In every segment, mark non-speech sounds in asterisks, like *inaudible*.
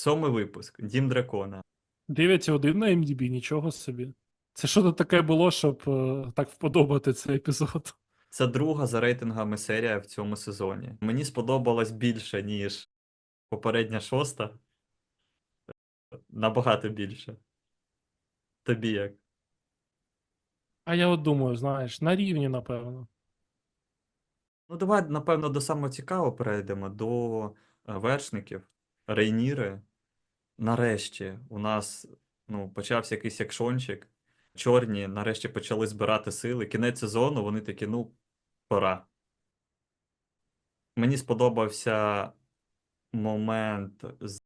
Сьомий випуск. Дім дракона. 9,1 на MDB, нічого собі. Це що тут таке було, щоб е, так вподобати цей епізод? Це друга за рейтингами серія в цьому сезоні. Мені сподобалось більше, ніж попередня шоста. Набагато більше. Тобі як? А я от думаю, знаєш, на рівні, напевно. Ну, давай, напевно, до самого цікавого перейдемо до е, вершників, рейніри. Нарешті у нас ну, почався якийсь екшончик. Чорні нарешті почали збирати сили. Кінець сезону, вони такі, ну, пора. Мені сподобався момент з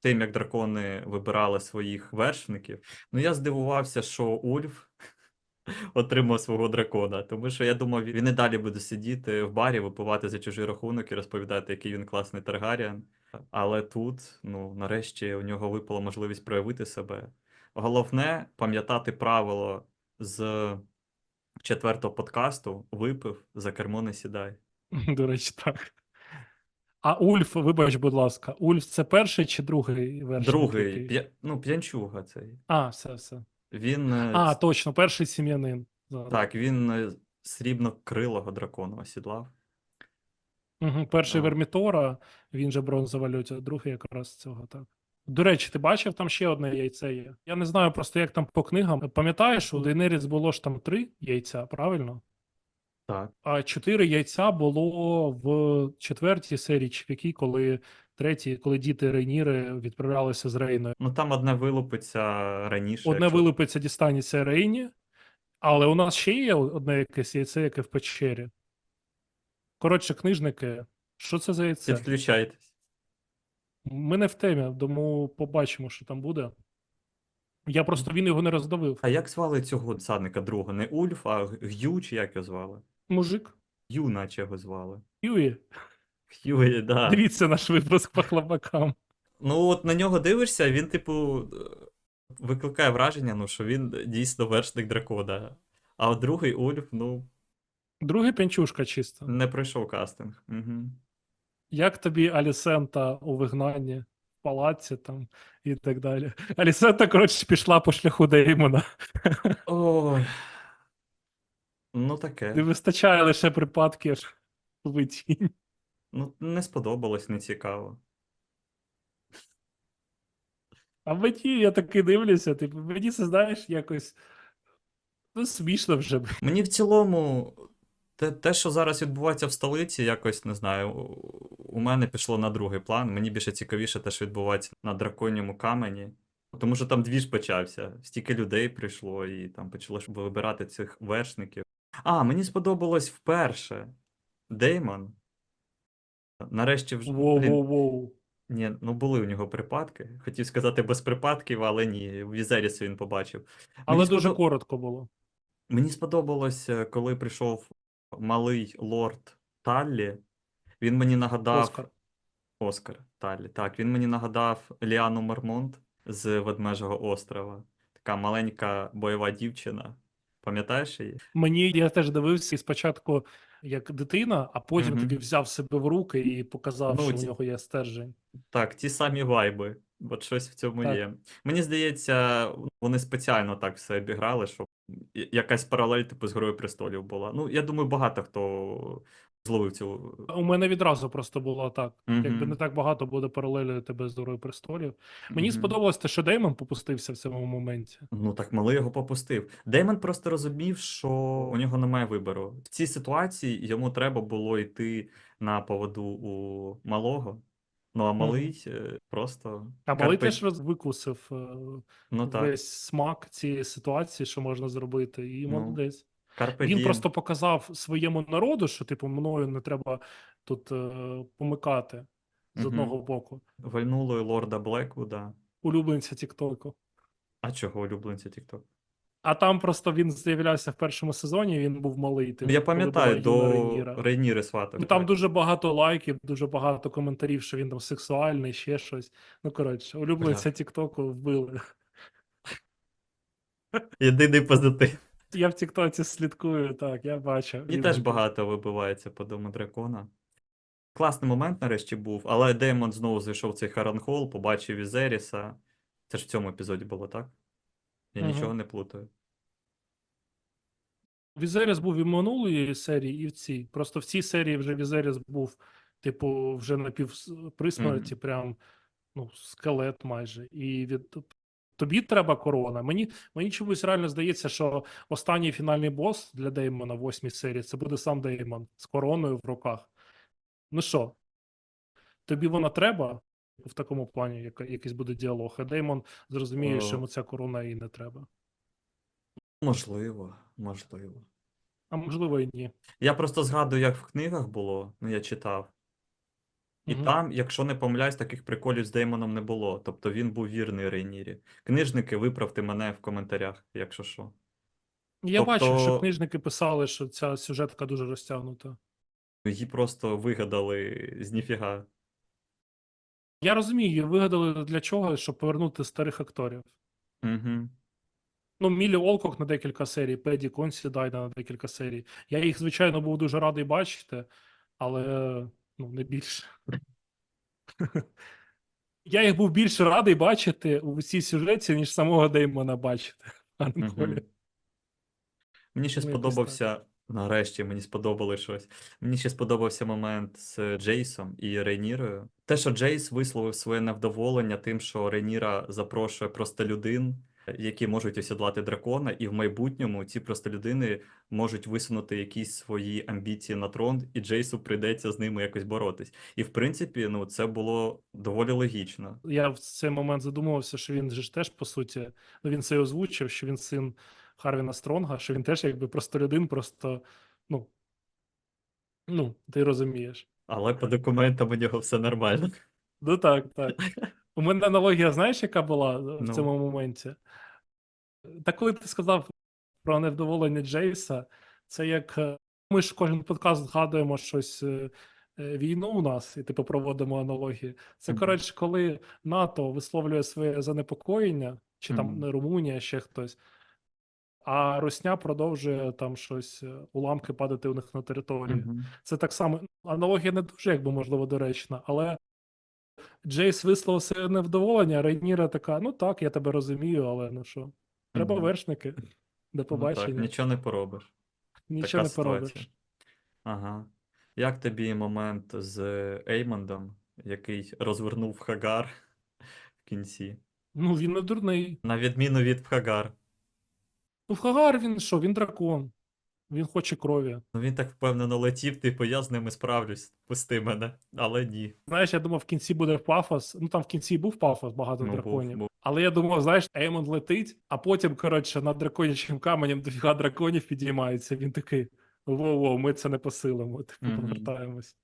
тим, як дракони вибирали своїх вершників. Ну, я здивувався, що Ульф *laughs* отримав свого дракона, тому що я думав, він і далі буде сидіти в барі, випивати за чужий рахунок і розповідати, який він класний Таргаріан. Але тут, ну, нарешті, у нього випала можливість проявити себе. Головне пам'ятати правило з четвертого подкасту: випив, за кермо не сідай. *laughs* До речі, так. А Ульф, вибач, будь ласка, Ульф це перший чи другий вершник? Другий, п'я... ну, п'янчуга цей. А, все, все. Він. е, А, точно, перший сім'янин. Так, він е, срібнокрилого дракона осідлав. Угу, перший Вермітора, він же бронзова лютя, другий якраз цього, так. До речі, ти бачив, там ще одне яйце є. Я не знаю просто, як там по книгам. Пам'ятаєш, у Дейнеріс було ж там три яйця, правильно? Так. А чотири яйця було в четвертій серії, якій, коли третій, коли діти Рейніри відправлялися з Рейною. Ну там одне вилупиться раніше. Одне якщо- вилупиться, дістанеться Рейні, але у нас ще є одне якесь яйце, яке в печері. Коротше, книжники, що це за яйце? Підключайтесь. Ми не в темі, тому побачимо, що там буде. Я просто він його не роздавив. А як звали цього садника другого? Не Ульф, а Г'ю, чи як його звали? Мужик, Г'ю, наче його звали. Юї, Х'юї, да. дивіться наш випуск по хлопакам. Ну, от на нього дивишся, він, типу, викликає враження, ну, що він дійсно вершник дракона. А от другий Ульф, ну, Другий п'янчушка чисто. не пройшов кастинг. Угу. Як тобі Алісента у вигнанні, в палаці там і так далі. *laughs* Алісента, коротше, пішла по шляху Деймона. *laughs* Ой. Ну, таке. Не вистачає лише припадків видінь. Ну, не сподобалось, не цікаво. А мені я таки дивлюся, типу, мені це знаєш якось. Ну, смішно вже. Мені в цілому, те, те, що зараз відбувається в столиці, якось не знаю. у- мене пішло на другий план. Мені більше цікавіше те, що відбувається на драконьому камені. Тому що там двіж почався. Стільки людей прийшло, і там почало вибирати цих вершників. А, мені сподобалось вперше. Деймон. Нарешті вже. Воу-воу-воу. ні, ну були у нього припадки. Хотів сказати без припадків, але ні. В Візерісі він побачив. Але Мені дуже сподоб- коротко було. Мені сподобалось, е, коли прийшов малий лорд Таллі. Він мені нагадав Оскар. Оскар Таллі. Так, він мені нагадав Ліану Мармонт з Ведмежого острова. Така маленька бойова дівчина. Пам'ятаєш її? Мені я теж дивився і спочатку як дитина, а потім Мгм. тобі взяв себе в руки і показав, Ну, що ці- у нього є стержень. Так, ті самі вайби. От щось в цьому Так. є. Мені здається, вони спеціально так все обіграли, щоб я- якась паралель типу з Грою престолів була. Ну, я думаю, багато хто зловив цю. У мене відразу просто було так. Якби не так багато буде паралелі тебе з Дорою престолів. Мені Мгм. сподобалось те, що Деймон попустився в цьому моменті. Ну так малий його попустив. Деймон просто розумів, що у нього немає вибору. В цій ситуації йому треба було йти на поводу у малого. Ну а малий е, просто А малий теж викусив е, ну, так, весь смак цієї ситуації, що можна зробити, і Ну, молодець. Він просто показав своєму народу, що типу мною не треба тут е, помикати з Мгм. одного боку. вальнули лорда Блеквуда. Улюбленця Тіктоку. А чого улюбленця TikTok? А там просто він з'являвся в першому сезоні, він був малий. типу, Я пам'ятаю, до Рейніра. Рейніри сватав. Ну, там так. дуже багато лайків, дуже багато коментарів, що він там сексуальний, ще щось. Ну, коротше, улюбленця Тіктоку вбили. Єдиний позитив. Я в Тіктоці слідкую, так, я бачу. Він теж багато вибивається по дому дракона. Класний момент нарешті був, але Деймон знову зайшов в цей Харанхол, побачив Візеріса. Це ж в цьому епізоді було, так? Я Мгм. нічого не плутаю. Візеріс був і в минулої серії, і в цій. Просто в цій серії вже Візеріс був, типу, вже на півприсмерті, прям ну, скелет майже. І від тобі треба корона. Мені, мені чомусь реально здається, що останній фінальний бос для Деймона в восьмій серії це буде сам Деймон з короною в руках. Ну що, тобі вона треба? В такому плані, яка- якийсь буде діалог. А Деймон зрозуміє, що йому ця корона і не треба. Можливо, можливо. А можливо, і ні. Я просто згадую, як в книгах було, ну я читав. І Мгм. там, якщо не помиляюсь, таких приколів з Деймоном не було. Тобто він був вірний Рейнірі. Книжники, виправте мене в коментарях, якщо що. Я бачив, що Тобто- книжники писали, що ця сюжетка дуже розтягнута. Її просто вигадали з ніфіга. Я розумію, її вигадали для чого, щоб повернути старих акторів. Угу. Ну, Мілі Олкок на декілька серій, Педі Консідайна на декілька серій. Я їх, звичайно, був дуже радий бачити, але ну, не більше. *laughs* Я їх був більше радий бачити у цій сюжеті, ніж самого Деймона бачити. Мгм. Мені ще Ну, сподобався. Нарешті мені сподобалось щось. Мені ще сподобався момент з Джейсом і Рейнірою. Те, що Джейс висловив своє невдоволення тим, що Рейніра запрошує простолюдин, які можуть осідлати дракона, і в майбутньому ці простолюдини можуть висунути якісь свої амбіції на трон, і Джейсу прийдеться з ними якось боротись. І в принципі, ну це було доволі логічно. Я в цей момент задумувався, що він же ж теж, по суті, ну він це й озвучив, що він син Харвіна Стронга, що він теж якби просто людин, просто, ну, ну, ти розумієш. Але по документам у нього все нормально. Ну так, так. У мене аналогія, знаєш, яка була в Ну. цьому моменті? Та коли ти сказав про невдоволення Джейса, це як е, ми ж кожен подкаст згадуємо щось е, е, війну у нас, і типу проводимо аналогії. Це, Мгм. коротше, коли НАТО висловлює своє занепокоєння, чи там не Румунія, ще хтось, а Росня продовжує там щось, е, уламки падати у них на території. Мгм. Це так само. Аналогія не дуже, якби можливо, доречна, але Джейс висловив своє невдоволення, а Рейніра така: ну так, я тебе розумію, але ну що, треба Мгм. вершники. До Ну, так, нічого не поробиш. Нічого не поробиш. ситуація. Ага. Як тобі момент з Еймондом, який розвернув Хагар в кінці? Ну, він не дурний. На відміну від Хагар. Ну, в Хагар він що? Він дракон. Він хоче крові. Ну він так впевнено летів, типу, я з ними справлюсь, пусти мене. Але ні. Знаєш, я думав, в кінці буде пафос. Ну там в кінці був пафос, багато Ну, драконів. був. Але я думав, знаєш, Еймон летить, а потім, коротше, над драконячим каменем дофіга драконів підіймається. Він такий: воу-воу, ми це не посилимо. Типу, Мгм. повертаємось.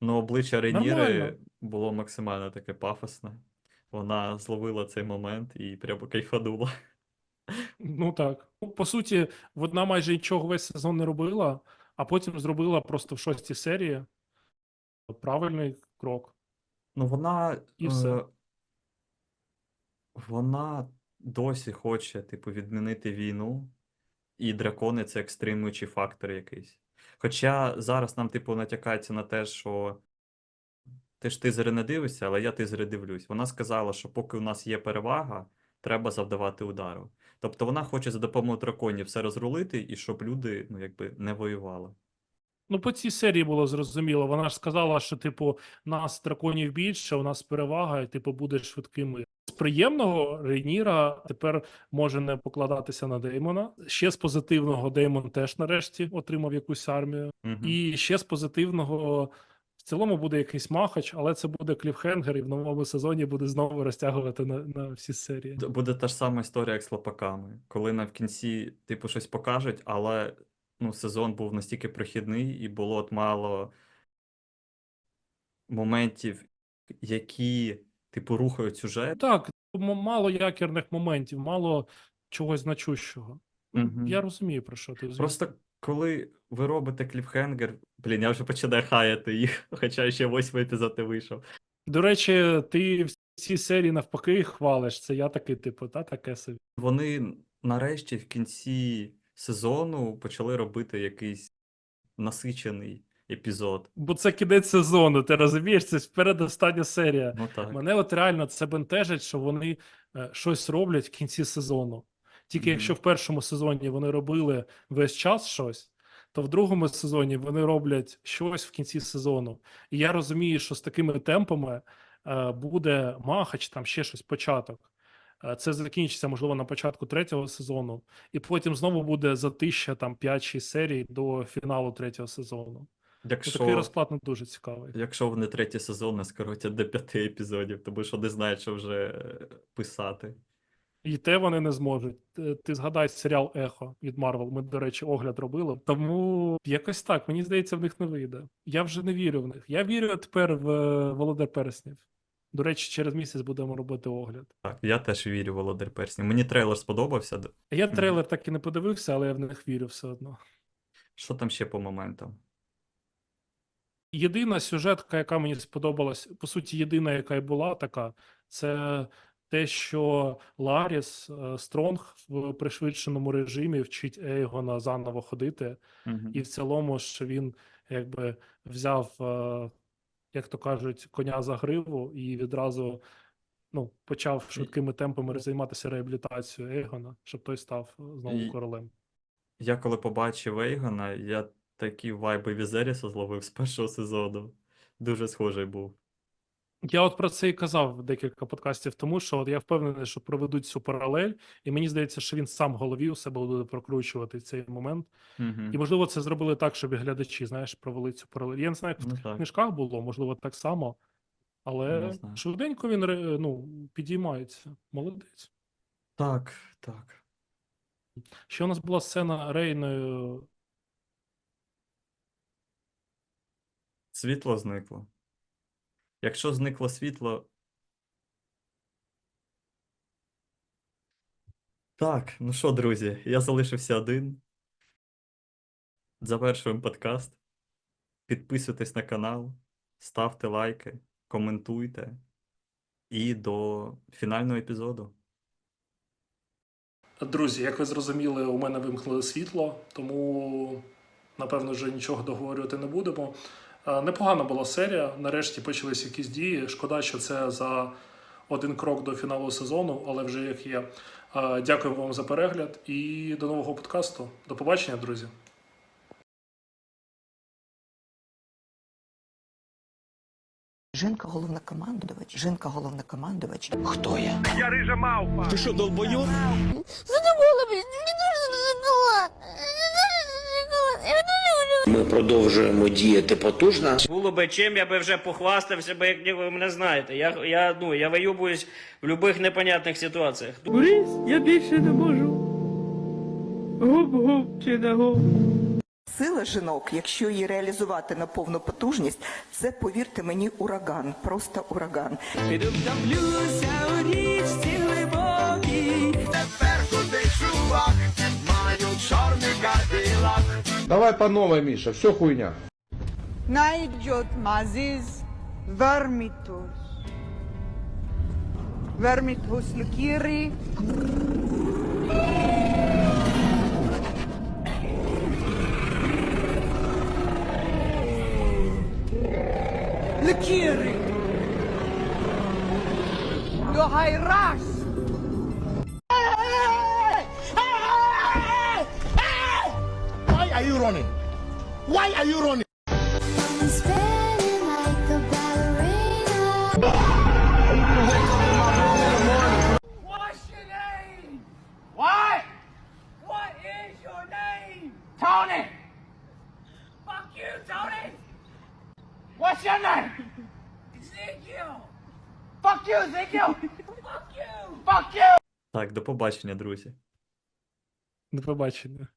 Ну, обличчя Рейніри Нормально. було максимально таке пафосне. Вона зловила цей момент і прямо кайфанула. Ну так. Ну, по суті, вона майже нічого весь сезон не робила, а потім зробила просто в шостій серії правильний крок. Ну, вона. І все. е, Вона досі хоче, типу, відмінити війну, і дракони це як стримуючий фактор якийсь. Хоча зараз нам, типу, натякається на те, що ти ж тизери не дивишся, але я тизери дивлюсь. Вона сказала, що поки у нас є перевага, треба завдавати удару. Тобто вона хоче за допомогою драконів все розрулити, і щоб люди, ну, якби, не воювали. Ну, по цій серії було зрозуміло. Вона ж сказала, що, типу, нас драконів більше, у нас перевага, і типу буде швидкими. З приємного Рейніра тепер може не покладатися на Деймона. Ще з позитивного Деймон теж нарешті отримав якусь армію. Мгм. І ще з позитивного цілому буде якийсь махач, але це буде кліфхенгер, і в новому сезоні буде знову розтягувати на, на всі серії. Буде та ж сама історія, як з лопаками. Коли нам в кінці, типу, щось покажуть, але ну, сезон був настільки прохідний, і було от мало моментів, які, типу, рухають сюжет. Так, мало якірних моментів, мало чогось значущого. Мгм. Я розумію, про що ти звісно. Просто коли ви робите кліфхенгер, блін, я вже починаю хаяти їх, *laughs* хоча ще восьмий епізод не вийшов. До речі, ти всі серії навпаки хвалиш. Це я такий, типу, та таке собі. Вони нарешті в кінці сезону почали робити якийсь насичений епізод. Бо це кінець сезону, ти розумієш? Це передостання серія. Ну так. Мене от реально це бентежить, що вони е, щось роблять в кінці сезону. Тільки Мгм. якщо в першому сезоні вони робили весь час щось, то в другому сезоні вони роблять щось в кінці сезону. І я розумію, що з такими темпами е, буде Маха чи там ще щось початок. Е, Це закінчиться, можливо, на початку третього сезону, і потім знову буде затища там 5-6 серій до фіналу третього сезону. Ну, Такий розклад не дуже цікавий. якщо вони третій сезон не скоротять до п'яти епізодів, тому що не знають, що вже е, писати. І те вони не зможуть. Ти- згадай серіал Ехо від Марвел. Ми, до речі, огляд робили. Тому якось так, мені здається, в них не вийде. Я вже не вірю в них. Я вірю тепер в Володар Переснів. До речі, через місяць будемо робити огляд. Так, я теж вірю в Володар Перснів. Мені трейлер сподобався. Я трейлер так і не подивився, але я в них вірю все одно. Що там ще по моментам? Єдина сюжетка, яка мені сподобалась, по суті, єдина, яка й була така, це те, що Ларіс е, Стронг в пришвидшеному режимі вчить Ейгона заново ходити. І в цілому, що він якби взяв, е, як то кажуть, коня за гриву і відразу ну, почав швидкими темпами займатися реабілітацією Ейгона, щоб той став е, знову королем. Я коли побачив Ейгона, я такі вайби Візеріса зловив з першого сезону. Дуже схожий був. Я от про це і казав декілька подкастів тому, що от я впевнений, що проведуть цю паралель, і мені здається, що він сам в голові у себе буде прокручувати цей момент. Мгм. І можливо, це зробили так, щоб і глядачі, знаєш, провели цю паралель. Я не знаю, як в Ну так. книжках було, можливо, так само. Але швиденько він ну, підіймається. Молодець. Так, так. Ще у нас була сцена Рейною. Світло зникло. Якщо зникло світло. Так, ну що, друзі, я залишився один. Завершуємо подкаст. Підписуйтесь на канал, ставте лайки, коментуйте. І до фінального епізоду. Друзі, як ви зрозуміли, у мене вимкнули світло, тому напевно вже нічого договорювати не будемо. Е, Непогана була серія. Нарешті почались якісь дії. Шкода, що це за один крок до фіналу сезону, але вже як є. Е, Дякую вам за перегляд і до нового подкасту. До побачення, друзі. Жінка головнокомандувач. Жінка головнокомандувач. Хто я? Ты что, долбоёб? Задумала, блін, мені дуже шоколад. Мені дуже шоколад. Я дуже люблю. Ми продовжуємо діяти потужно. Було би чим, я би вже похвастався, бо як ви мене знаєте. Я, я, ну, я вийобуюсь в будь-яких непонятних ситуаціях. Борис, я більше не можу. Гуп-гуп чи не гуп. Сила жінок, якщо її реалізувати на повну потужність, це, повірте мені, ураган, просто ураган. Підуптавлюся у річці Давай по новой, Миша, все хуйня. Найджот Мазиз Вермитус. Вермитус Лукири. Лукири. Лохайраш. Why running? Why are you running? Spinning like a ballerina. What's your name? What? What is your name? Tony! Fuck you, Tony! What's your name? Ezekiel! Fuck you, Ezekiel! Fuck you! Fuck you! Так, до побачення, друзі. До побачення.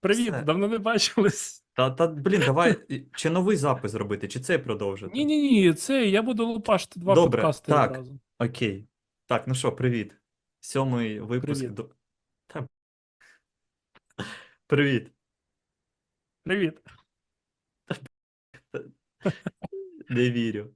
Привіт, Все. давно не бачились. Та, та, блін, давай *laughs* і- чи новий запис зробити, чи цей продовжити? Ні, ні, ні, це я буду лупашити два Добре, подкасти так. одразу. Окей. Так, ну що, привіт. Сьомий випуск. Привіт. До... Та... Привіт. Привіт. *laughs* Не вірю.